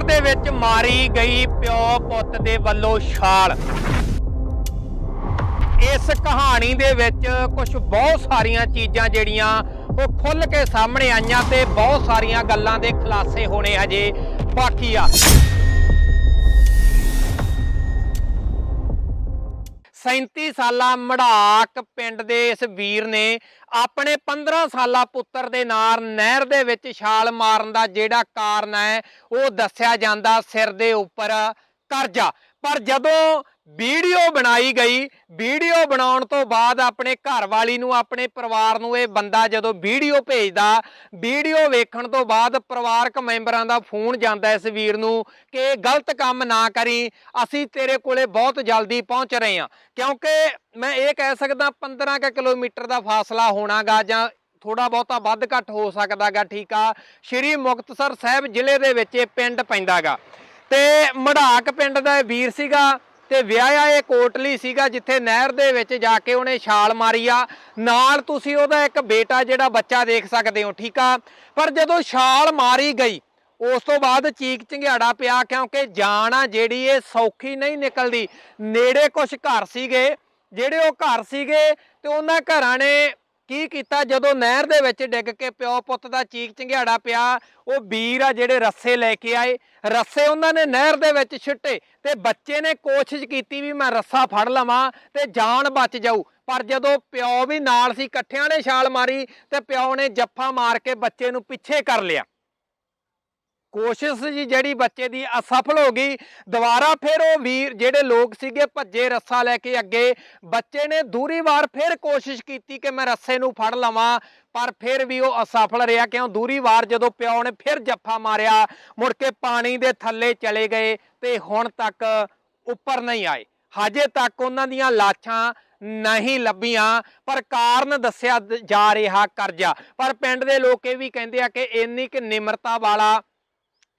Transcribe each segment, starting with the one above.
ਨਹਿਰ ਦੇ ਵਿੱਚ ਮਾਰੀ ਗਈ ਪਿਓ ਪੁੱਤ ਦੇ ਵੱਲੋਂ ਛਾਲ। ਇਸ ਕਹਾਣੀ ਦੇ ਵਿੱਚ ਕੁਝ ਬਹੁਤ ਸਾਰੀਆਂ ਚੀਜ਼ਾਂ ਜਿਹੜੀਆਂ ਉਹ ਖੁੱਲ ਕੇ ਸਾਹਮਣੇ ਆਈਆਂ ਤੇ ਬਹੁਤ ਸਾਰੀਆਂ ਗੱਲਾਂ ਦੇ ਖੁਲਾਸੇ ਹੋਣੇ ਹਜੇ ਬਾਕੀ ਆ। 37 ਸਾਲਾ ਮੜਾਕ ਪਿੰਡ ਦੇ ਇਸ ਵੀਰ ਨੇ ਆਪਣੇ 15 ਸਾਲਾ ਪੁੱਤਰ ਦੇ ਨਾਲ ਨਹਿਰ ਦੇ ਵਿੱਚ ਛਾਲ ਮਾਰਨ ਦਾ ਜਿਹੜਾ ਕਾਰਨ ਹੈ, ਉਹ ਦੱਸਿਆ ਜਾਂਦਾ ਸਿਰ ਦੇ ਉੱਪਰ ਕਰਜ਼ਾ। ਪਰ ਜਦੋਂ ਵੀਡੀਓ ਬਣਾਈ ਗਈ। ਵੀਡੀਓ ਬਣਾਉਣ ਤੋਂ ਬਾਅਦ ਆਪਣੇ ਘਰ ਵਾਲੀ ਨੂੰ, ਆਪਣੇ ਪਰਿਵਾਰ ਨੂੰ ਇਹ ਬੰਦਾ ਜਦੋਂ ਵੀਡੀਓ ਭੇਜਦਾ, ਵੀਡੀਓ ਵੇਖਣ ਤੋਂ ਬਾਅਦ ਪਰਿਵਾਰਕ ਮੈਂਬਰਾਂ ਦਾ ਫੋਨ ਜਾਂਦਾ ਇਸ ਵੀਰ ਨੂੰ ਕਿ ਇਹ ਗਲਤ ਕੰਮ ਨਾ ਕਰੀ, ਅਸੀਂ ਤੇਰੇ ਕੋਲੇ ਬਹੁਤ ਜਲਦੀ ਪਹੁੰਚ ਰਹੇ ਹਾਂ। ਕਿਉਂਕਿ ਮੈਂ ਇਹ ਕਹਿ ਸਕਦਾ 15 ਕੁ ਕਿਲੋਮੀਟਰ ਦਾ ਫਾਸਲਾ ਹੋਣਾਗਾ ਜਾਂ ਥੋੜਾ ਬਹੁਤਾ ਵੱਧ ਘੱਟ ਹੋ ਸਕਦਾਗਾ, ਠੀਕ ਆ। ਸ਼੍ਰੀ ਮੁਕਤਸਰ ਸਾਹਿਬ ਜ਼ਿਲ੍ਹੇ ਦੇ ਵਿੱਚ ਇਹ ਪਿੰਡ ਪੈਂਦਾਗਾ। ਤੇ ਮੜਾਕ ਪਿੰਡ ਦਾ ਇਹ ਵੀਰ ਸੀਗਾ। ਤੇ ਵਿਆਹਿਆ ਇਹ ਕੋਟਲੀ ਸੀਗਾ ਜਿੱਥੇ ਨਹਿਰ ਦੇ ਵਿੱਚ ਜਾ ਕੇ ਉਹਨੇ ਛਾਲ ਮਾਰੀ ਆ। ਨਾਲ ਤੁਸੀਂ ਉਹਦਾ ਇੱਕ ਬੇਟਾ ਜਿਹੜਾ ਬੱਚਾ ਦੇਖ ਸਕਦੇ ਹੋ, ਠੀਕ ਆ? ਪਰ ਜਦੋਂ ਛਾਲ ਮਾਰੀ ਗਈ, ਉਸ ਤੋਂ ਬਾਅਦ ਚੀਕ ਚੰਗਿਆੜਾ ਪਿਆ ਕਿਉਂਕਿ ਜਾਨ ਆ ਜਿਹੜੀ ਇਹ ਸੌਖੀ ਨਹੀਂ ਨਿਕਲਦੀ। ਨੇੜੇ ਕੁਝ ਘਰ ਸੀਗੇ, ਜਿਹੜੇ ਉਹ ਘਰ ਸੀਗੇ ਤੇ ਉਹਨਾਂ ਘਰਾਂ ਨੇ ਕੀ ਕੀਤਾ? ਜਦੋਂ ਨਹਿਰ ਦੇ ਵਿੱਚ ਡਿੱਗ ਕੇ ਪਿਓ ਪੁੱਤ ਦਾ ਚੀਕ ਚੰਗਿਆੜਾ ਪਿਆ, ਉਹ ਵੀਰ ਆ ਜਿਹੜੇ ਰੱਸੇ ਲੈ ਕੇ ਆਏ। ਰੱਸੇ ਉਹਨਾਂ ਨੇ ਨਹਿਰ ਦੇ ਵਿੱਚ ਛਿੱਟੇ ਤੇ ਬੱਚੇ ਨੇ ਕੋਸ਼ਿਸ਼ ਕੀਤੀ ਵੀ ਮੈਂ ਰੱਸਾ ਫੜ ਲਵਾਂ ਤੇ ਜਾਨ ਬਚ ਜਾਊ। ਪਰ ਜਦੋਂ ਪਿਓ ਵੀ ਨਾਲ ਸੀ, ਇਕੱਠਿਆਂ ਨੇ ਛਾਲ ਮਾਰੀ ਤੇ ਪਿਓ ਨੇ ਜੱਫਾ ਮਾਰ ਕੇ ਬੱਚੇ ਨੂੰ ਪਿੱਛੇ ਕਰ ਲਿਆ। ਕੋਸ਼ਿਸ਼ ਜੀ ਜਿਹੜੀ ਬੱਚੇ ਦੀ ਅਸਫਲ ਹੋ ਗਈ। ਦੁਬਾਰਾ ਫਿਰ ਉਹ ਵੀਰ ਜਿਹੜੇ ਲੋਕ ਸੀਗੇ ਭੱਜੇ ਰੱਸਾ ਲੈ ਕੇ ਅੱਗੇ। ਬੱਚੇ ਨੇ ਦੂਰੀ ਵਾਰ ਫਿਰ ਕੋਸ਼ਿਸ਼ ਕੀਤੀ ਕਿ ਮੈਂ ਰੱਸੇ ਨੂੰ ਫੜ ਲਵਾਂ, ਪਰ ਫਿਰ ਵੀ ਉਹ ਅਸਫਲ ਰਿਹਾ। ਕਿਉਂ? ਦੂਰੀ ਵਾਰ ਜਦੋਂ ਪਿਓ ਨੇ ਫਿਰ ਜੱਫਾ ਮਾਰਿਆ, ਮੁੜ ਕੇ ਪਾਣੀ ਦੇ ਥੱਲੇ ਚਲੇ ਗਏ ਤੇ ਹੁਣ ਤੱਕ ਉੱਪਰ ਨਹੀਂ ਆਏ। ਹਜੇ ਤੱਕ ਉਹਨਾਂ ਦੀਆਂ ਲਾਸ਼ਾਂ ਨਹੀਂ ਲੱਭੀਆਂ, ਪਰ ਕਾਰਨ ਦੱਸਿਆ ਜਾ ਰਿਹਾ ਕਰਜ਼ਾ। ਪਰ ਪਿੰਡ ਦੇ ਲੋਕ ਇਹ ਵੀ ਕਹਿੰਦੇ ਆ ਕਿ ਇੰਨੀ ਕਿ ਨਿਮਰਤਾ ਵਾਲਾ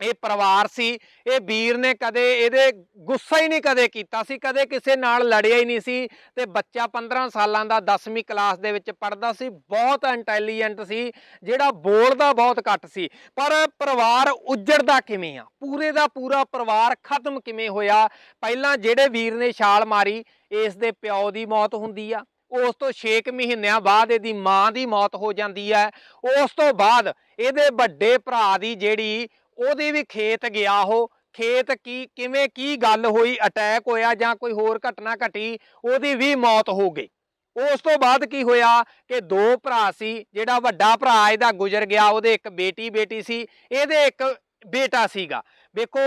ਇਹ ਪਰਿਵਾਰ ਸੀ, ਇਹ ਵੀਰ ਨੇ ਕਦੇ ਇਹਦੇ ਗੁੱਸਾ ਹੀ ਨਹੀਂ ਕਦੇ ਕੀਤਾ ਸੀ, ਕਦੇ ਕਿਸੇ ਨਾਲ ਲੜਿਆ ਹੀ ਨਹੀਂ ਸੀ ਤੇ ਬੱਚਾ 15 ਸਾਲਾਂ ਦਾ 10ਵੀਂ ਕਲਾਸ ਦੇ ਵਿੱਚ ਪੜਦਾ ਸੀ, ਬਹੁਤ ਇੰਟੈਲੀਜੈਂਟ ਸੀ, ਜਿਹੜਾ ਬੋਲਦਾ ਬਹੁਤ ਘੱਟ ਸੀ। ਪਰ ਪਰਿਵਾਰ ਉੱਜੜਦਾ ਕਿਵੇਂ ਆ? ਪੂਰੇ ਦਾ ਪੂਰਾ ਪਰਿਵਾਰ ਖਤਮ ਕਿਵੇਂ ਹੋਇਆ? ਪਹਿਲਾਂ ਜਿਹੜੇ ਵੀਰ ਨੇ ਛਾਲ ਮਾਰੀ, ਇਸ ਦੇ ਪਿਓ ਦੀ ਮੌਤ ਹੁੰਦੀ ਆ, ਉਸ ਤੋਂ 6 ਮਹੀਨਿਆਂ ਬਾਅਦ ਇਹਦੀ ਮਾਂ ਦੀ ਮੌਤ ਹੋ ਜਾਂਦੀ ਹੈ ਉਸ ਤੋਂ ਬਾਅਦ ਇਹਦੇ ਵੱਡੇ ਭਰਾ ਦੀ ਜਿਹੜੀ ਉਹਦੇ ਵੀ ਖੇਤ ਗਿਆ ਉਹ। ਖੇਤ ਕੀ, ਕਿਵੇਂ ਕੀ ਗੱਲ ਹੋਈ ਅਟੈਕ ਹੋਇਆ ਜਾਂ ਕੋਈ ਹੋਰ ਘਟਨਾ ਘਟੀ, ਉਹਦੀ ਵੀ ਮੌਤ ਹੋ ਗਈ। ਉਸ ਤੋਂ ਬਾਅਦ ਕੀ ਹੋਇਆ ਕਿ ਦੋ ਭਰਾ ਸੀ, ਜਿਹੜਾ ਵੱਡਾ ਭਰਾ ਇਹਦਾ ਗੁਜ਼ਰ ਗਿਆ, ਉਹਦੇ ਇੱਕ ਬੇਟੀ ਬੇਟੀ ਸੀ, ਇਹਦੇ ਇੱਕ ਬੇਟਾ ਸੀਗਾ। ਵੇਖੋ,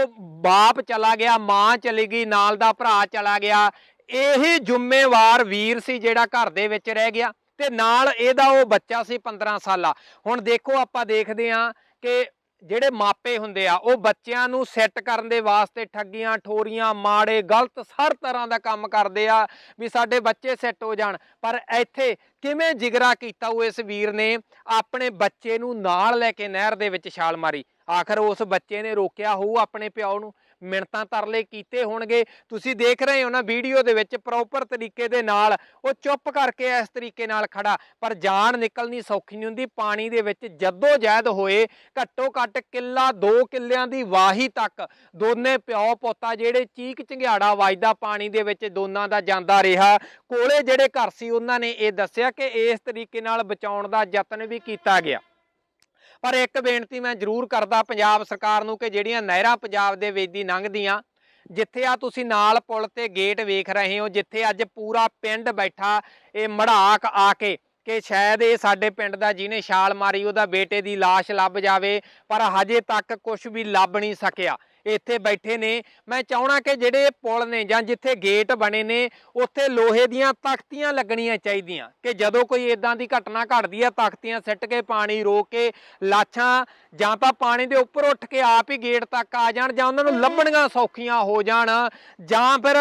ਬਾਪ ਚਲਾ ਗਿਆ, ਮਾਂ ਚਲੀ ਗਈ, ਨਾਲ ਦਾ ਭਰਾ ਚਲਾ ਗਿਆ। ਇਹੀ ਜ਼ਿੰਮੇਵਾਰ ਵੀਰ ਸੀ ਜਿਹੜਾ ਘਰ ਦੇ ਵਿੱਚ ਰਹਿ ਗਿਆ ਤੇ ਨਾਲ ਇਹਦਾ ਉਹ ਬੱਚਾ ਸੀ 15 ਸਾਲਾ। ਹੁਣ ਦੇਖੋ ਆਪਾਂ ਦੇਖਦੇ ਹਾਂ ਕਿ ਜਿਹੜੇ ਮਾਪੇ ਹੁੰਦੇ ਆ, ਉਹ ਬੱਚਿਆਂ ਨੂੰ ਸੈੱਟ ਕਰਨ ਦੇ ਵਾਸਤੇ ਠੱਗੀਆਂ, ਠੋਰੀਆਂ, ਮਾੜੇ, ਗਲਤ ਹਰ ਤਰ੍ਹਾਂ ਦਾ ਕੰਮ ਕਰਦੇ ਆ ਵੀ ਸਾਡੇ ਬੱਚੇ ਸੈੱਟ ਹੋ ਜਾਣ। ਪਰ ਇੱਥੇ ਕਿਵੇਂ ਜਿਗਰਾ ਕੀਤਾ ਉਹ ਇਸ ਵੀਰ ਨੇ? ਆਪਣੇ ਬੱਚੇ ਨੂੰ ਨਾਲ ਲੈ ਕੇ ਨਹਿਰ ਦੇ ਵਿੱਚ ਛਾਲ ਮਾਰੀ। ਆਖਰ ਉਸ ਬੱਚੇ ਨੇ ਰੋਕਿਆ ਹੋਊ ਆਪਣੇ ਪਿਓ ਨੂੰ? ਮਿੰਨਤਾਂ ਤਰਲੇ ਕੀਤੇ ਹੋਣਗੇ। ਤੁਸੀਂ ਦੇਖ ਰਹੇ ਹੋ ਨਾ ਵੀਡੀਓ ਦੇ ਵਿੱਚ ਪ੍ਰੋਪਰ ਤਰੀਕੇ ਦੇ ਨਾਲ ਉਹ ਚੁੱਪ ਕਰਕੇ ਇਸ ਤਰੀਕੇ ਨਾਲ ਖੜਾ, ਪਰ ਜਾਨ ਨਿਕਲਣੀ ਸੌਖੀ ਨਹੀਂ ਹੁੰਦੀ। ਪਾਣੀ ਦੇ ਵਿੱਚ ਜਦੋਂ ਜਹਿਦ ਹੋਏ ਘੱਟੋ ਘੱਟ ਕਿੱਲਾ ਦੋ ਕਿੱਲਿਆਂ ਦੀ ਵਾਹੀ ਤੱਕ ਦੋਨੇ ਪਿਓ ਪੋਤਾ ਜਿਹੜੇ ਚੀਕ ਚਿੰਗਿਆੜਾ ਵੱਜਦਾ ਪਾਣੀ ਦੇ ਵਿੱਚ ਦੋਨਾਂ ਦਾ ਜਾਂਦਾ ਰਿਹਾ। ਕੋਲੇ ਜਿਹੜੇ ਘਰ ਸੀ ਉਹਨਾਂ ਨੇ ਇਹ ਦੱਸਿਆ ਕਿ ਇਸ ਤਰੀਕੇ ਨਾਲ ਬਚਾਉਣ ਦਾ ਯਤਨ ਵੀ ਕੀਤਾ ਗਿਆ। ਪਰ ਇੱਕ ਬੇਨਤੀ ਮੈਂ ਜ਼ਰੂਰ ਕਰਦਾ ਪੰਜਾਬ ਸਰਕਾਰ ਨੂੰ ਕਿ ਜਿਹੜੀਆਂ ਨਹਿਰਾਂ ਪੰਜਾਬ ਦੇ ਵਿੱਚ ਦੀ ਲੰਘਦੀਆਂ, ਜਿੱਥੇ ਆ ਤੁਸੀਂ ਨਾਲ ਪੁਲ ਤੇ ਗੇਟ ਵੇਖ ਰਹੇ ਹੋ, ਜਿੱਥੇ ਅੱਜ ਪੂਰਾ ਪਿੰਡ ਬੈਠਾ, ਇਹ ਮੜਾਕ ਆ ਕੇ ਕਿ ਸ਼ਾਇਦ ਇਹ ਸਾਡੇ ਪਿੰਡ ਦਾ ਜਿਹਨੇ ਛਾਲ ਮਾਰੀ, ਉਹਦਾ ਬੇਟੇ ਦੀ ਲਾਸ਼ ਲੱਭ ਜਾਵੇ, ਪਰ ਹਜੇ ਤੱਕ ਕੁਝ ਵੀ ਲੱਭ ਨਹੀਂ ਸਕਿਆ। ਇੱਥੇ ਬੈਠੇ ਨੇ। ਮੈਂ ਚਾਹਣਾ ਕਿ ਜਿਹੜੇ ਪੁਲ ਨੇ ਜਾਂ ਜਿੱਥੇ ਗੇਟ ਬਣੇ ਨੇ, ਉੱਥੇ ਲੋਹੇ ਦੀਆਂ ਤਖਤੀਆਂ ਲੱਗਣੀਆਂ ਚਾਹੀਦੀਆਂ। ਕਿ ਜਦੋਂ ਕੋਈ ਇਦਾਂ ਦੀ ਘਟਨਾ ਘਟਦੀ ਆ, ਤਖਤੀਆਂ ਸਿੱਟ ਕੇ, ਪਾਣੀ ਰੋਕ ਕੇ, ਲਾਛਾਂ ਜਾਂ ਤਾਂ ਪਾਣੀ ਦੇ ਉੱਪਰ ਉੱਠ ਕੇ ਆਪ ਹੀ ਗੇਟ ਤੱਕ ਆ ਜਾਣ ਜਾਂ ਉਹਨਾਂ ਨੂੰ ਲੱਭਣੀਆਂ ਸੌਖੀਆਂ ਹੋ ਜਾਣ ਜਾਂ ਫਿਰ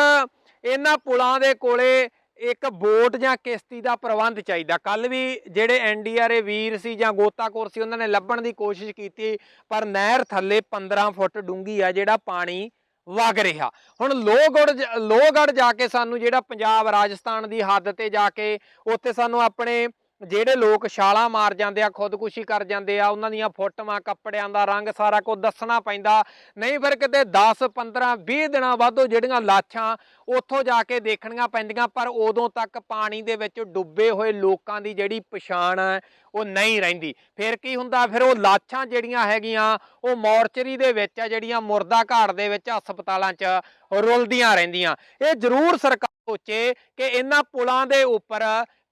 ਇਹਨਾਂ ਪੁਲਾਂ ਦੇ ਕੋਲੇ ਇੱਕ ਬੋਟ ਜਾਂ ਕਿਸ਼ਤੀ ਦਾ ਪ੍ਰਬੰਧ ਚਾਹੀਦਾ। ਕੱਲ ਵੀ ਜਿਹੜੇ ਐਨਡੀਆਰਏ ਵੀਰ ਸੀ ਜਾਂ ਗੋਤਾਖੋਰ ਸੀ, ਉਹਨਾਂ ਨੇ ਲੱਭਣ ਦੀ ਕੋਸ਼ਿਸ਼ ਕੀਤੀ, ਪਰ ਨਹਿਰ ਥੱਲੇ 15 ਫੁੱਟ ਡੂੰਘੀ ਆ, ਜਿਹੜਾ ਪਾਣੀ ਵਗ ਰਿਹਾ। ਹੁਣ ਲੋਹਗੜ ਜ- ਲੋਹਗੜ ਜਾ ਕੇ ਸਾਨੂੰ ਜਿਹੜਾ ਪੰਜਾਬ, ਰਾਜਸਥਾਨ ਦੀ ਹੱਦ ਤੇ ਜਾ ਕੇ ਉੱਥੇ ਸਾਨੂੰ ਆਪਣੇ ਜਿਹੜੇ ਲੋਕ ਛਾਲਾਂ ਮਾਰ ਜਾਂਦੇ ਆ, ਖੁਦਕੁਸ਼ੀ ਕਰ ਜਾਂਦੇ ਆ, ਉਹਨਾਂ ਦੀਆਂ ਫੋਟੋਆਂ, ਕੱਪੜਿਆਂ ਦਾ ਰੰਗ ਸਾਰਾ ਕੁਝ ਦੱਸਣਾ ਪੈਂਦਾ। ਨਹੀਂ ਫਿਰ ਕਿਤੇ 10 15 20 ਦਿਨਾਂ ਬਾਅਦ ਉਹ ਜਿਹੜੀਆਂ ਲਾਸ਼ਾਂ ਉੱਥੋਂ ਜਾ ਕੇ ਦੇਖਣੀਆਂ ਪੈਂਦੀਆਂ, ਪਰ ਉਦੋਂ ਤੱਕ ਪਾਣੀ ਦੇ ਵਿੱਚ ਡੁੱਬੇ ਹੋਏ ਲੋਕਾਂ ਦੀ ਜਿਹੜੀ ਪਛਾਣ ਹੈ, ਉਹ ਨਹੀਂ ਰਹਿੰਦੀ। ਫਿਰ ਕੀ ਹੁੰਦਾ? ਫਿਰ ਉਹ ਲਾਸ਼ਾਂ ਜਿਹੜੀਆਂ ਹੈਗੀਆਂ, ਉਹ ਮੋਰਚਰੀ ਦੇ ਵਿੱਚ ਆ, ਜਿਹੜੀਆਂ ਮੁਰਦਾ ਘਾਟ ਦੇ ਵਿੱਚ ਹਸਪਤਾਲਾਂ 'ਚ ਰੁਲਦੀਆਂ ਰਹਿੰਦੀਆਂ। ਇਹ ਜ਼ਰੂਰ ਸਰਕਾਰ ਸੋਚੇ ਕਿ ਇਹਨਾਂ ਪੁਲਾਂ ਦੇ ਉੱਪਰ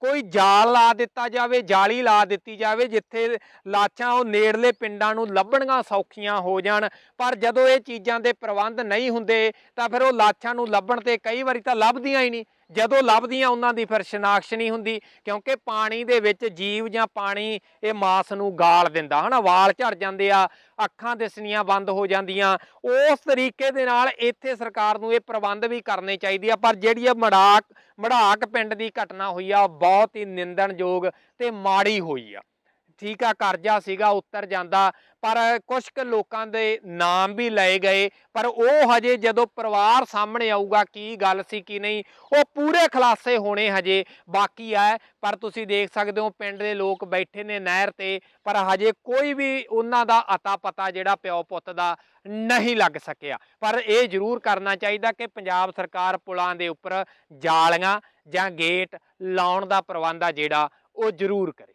ਕੋਈ ਜਾਲ ਲਾ ਦਿੱਤਾ ਜਾਵੇ, ਜਾਲੀ ਲਾ ਦਿੱਤੀ ਜਾਵੇ, ਜਿੱਥੇ ਲਾਸ਼ਾਂ ਉਹ ਨੇੜਲੇ ਪਿੰਡਾਂ ਨੂੰ ਲੱਭਣੀਆਂ ਸੌਖੀਆਂ ਹੋ ਜਾਣ। ਪਰ ਜਦੋਂ ਇਹ ਚੀਜ਼ਾਂ ਦੇ ਪ੍ਰਬੰਧ ਨਹੀਂ ਹੁੰਦੇ, ਤਾਂ ਫਿਰ ਉਹ ਲਾਸ਼ਾਂ ਨੂੰ ਲੱਭਣ ਤੇ ਕਈ ਵਾਰੀ ਤਾਂ ਲੱਭਦੀਆਂ ਹੀ ਨਹੀਂ। ਜਦੋਂ ਲੱਭਦੀਆਂ ਉਹਨਾਂ ਦੀ ਫਿਰ ਸ਼ਨਾਖਸ਼ ਨਹੀਂ ਹੁੰਦੀ, ਕਿਉਂਕਿ ਪਾਣੀ ਦੇ ਵਿੱਚ ਜੀਵ ਜਾਂ ਪਾਣੀ ਇਹ ਮਾਸ ਨੂੰ ਗਾਲ ਦਿੰਦਾ, ਹਨਾ? ਵਾਲ ਝੜ ਜਾਂਦੇ ਆ, ਅੱਖਾਂ ਦਿਸਣੀਆਂ ਬੰਦ ਹੋ ਜਾਂਦੀਆਂ। ਉਸ ਤਰੀਕੇ ਦੇ ਨਾਲ ਇੱਥੇ ਸਰਕਾਰ ਨੂੰ ਇਹ ਪ੍ਰਬੰਧ ਵੀ ਕਰਨੇ ਚਾਹੀਦੇ ਆ, ਪਰ ਜਿਹੜੀ ਇਹ ਮੜਾਕ ਮੜਾਕ ਪਿੰਡ ਦੀ ਘਟਨਾ ਹੋਈ ਆ, ਉਹ ਬਹੁਤ ਹੀ ਨਿੰਦਣਯੋਗ ਤੇ ਮਾੜੀ ਹੋਈ ਆ। ਠੀਕ ਆ, ਕਰਜ਼ਾ ਸੀਗਾ, ਉੱਤਰ ਜਾਂਦਾ। ਪਰ ਕੁਝ ਕੁ ਲੋਕਾਂ ਦੇ ਨਾਮ ਵੀ ਲਏ ਗਏ। ਪਰ ਉਹ ਹਜੇ ਜਦੋਂ ਪਰਿਵਾਰ ਸਾਹਮਣੇ ਆਊਗਾ, ਕੀ ਗੱਲ ਸੀ, ਕੀ ਨਹੀਂ, ਉਹ ਪੂਰੇ ਖੁਲਾਸੇ ਹੋਣੇ ਹਜੇ ਬਾਕੀ ਆ। ਪਰ ਤੁਸੀਂ ਦੇਖ ਸਕਦੇ ਹੋ, ਪਿੰਡ ਦੇ ਲੋਕ ਬੈਠੇ ਨੇ ਨਹਿਰ ਤੇ, ਪਰ ਹਜੇ ਕੋਈ ਵੀ ਉਹਨਾਂ ਦਾ ਅਤਾ ਪਤਾ ਜਿਹੜਾ ਪਿਓ ਪੁੱਤ ਦਾ ਨਹੀਂ ਲੱਗ ਸਕਿਆ। ਪਰ ਇਹ ਜ਼ਰੂਰ ਕਰਨਾ ਚਾਹੀਦਾ ਕਿ ਪੰਜਾਬ ਸਰਕਾਰ ਪੁਲਾਂ ਦੇ ਉੱਪਰ ਜਾਲੀਆਂ ਜਾਂ ਗੇਟ ਲਾਉਣ ਦਾ ਪ੍ਰਬੰਧ ਆ ਜਿਹੜਾ, ਉਹ ਜ਼ਰੂਰ ਕਰੇ।